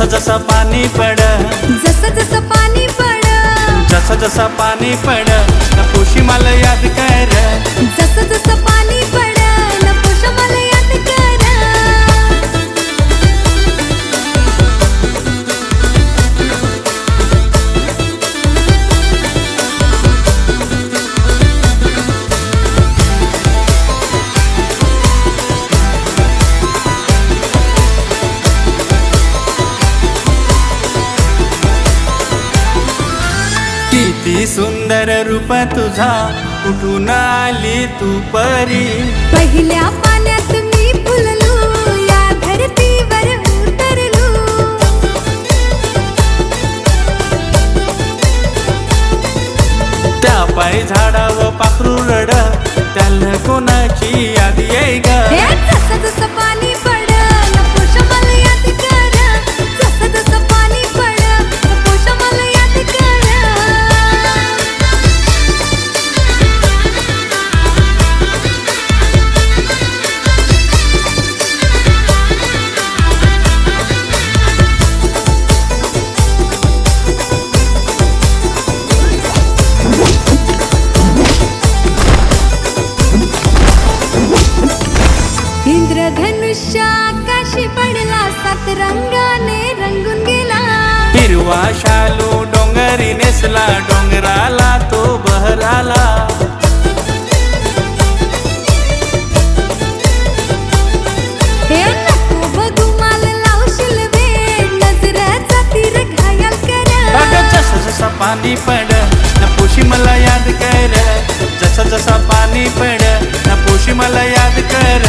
जसं जसं पाणी पड जसं जसं पाणी पड जसं जसं पाणी पड खुशी मला याद कर. जसं जसं पाणी पड सुंदर रूप तुझा कुठून आली तू परी? पहिल्या पाण्यात मी फुललो या धरतीवर उतरलो. त्या पायी झाडावर पाखरू रड त्याला कोणाची याद येई ग? इंद्रधनुष्य आकाशी पडला सात रंगाने रंगून गेला. हिरवा शालू डोंगरी नेसला डोंगराला तो बहराला. पाणी पड न पोशी मला याद कर. जसं जसं पाणी पड न मला याद कर.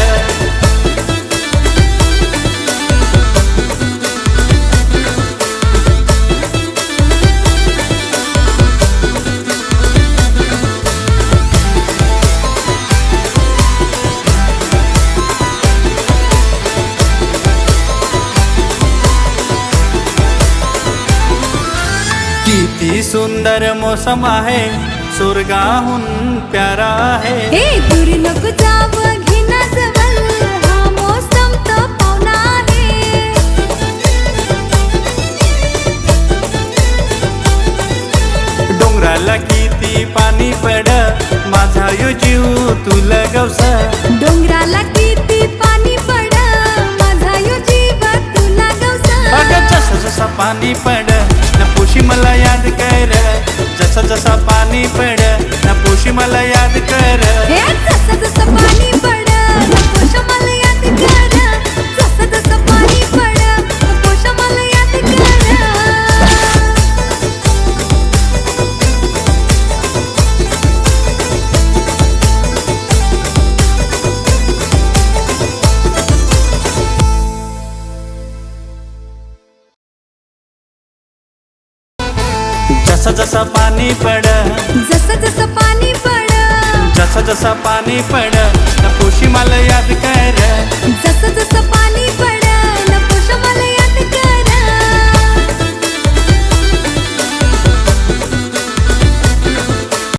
सुंदर मोसम आहे स्वर्गाहून प्यारा आहे. किती पाणी पड माझा यो जीव तुला गवस. डोंगराला किती पाणी पड माझा यो जीव तुला अग गवसा जसं जसं पाणी पड न पोशी मला याद कर. जसं जसं पाणी पड न पोशी मला याद जस जस पाणी पड जस जस पाणी पड जस जस पाणी पड पोशी मला याद कर.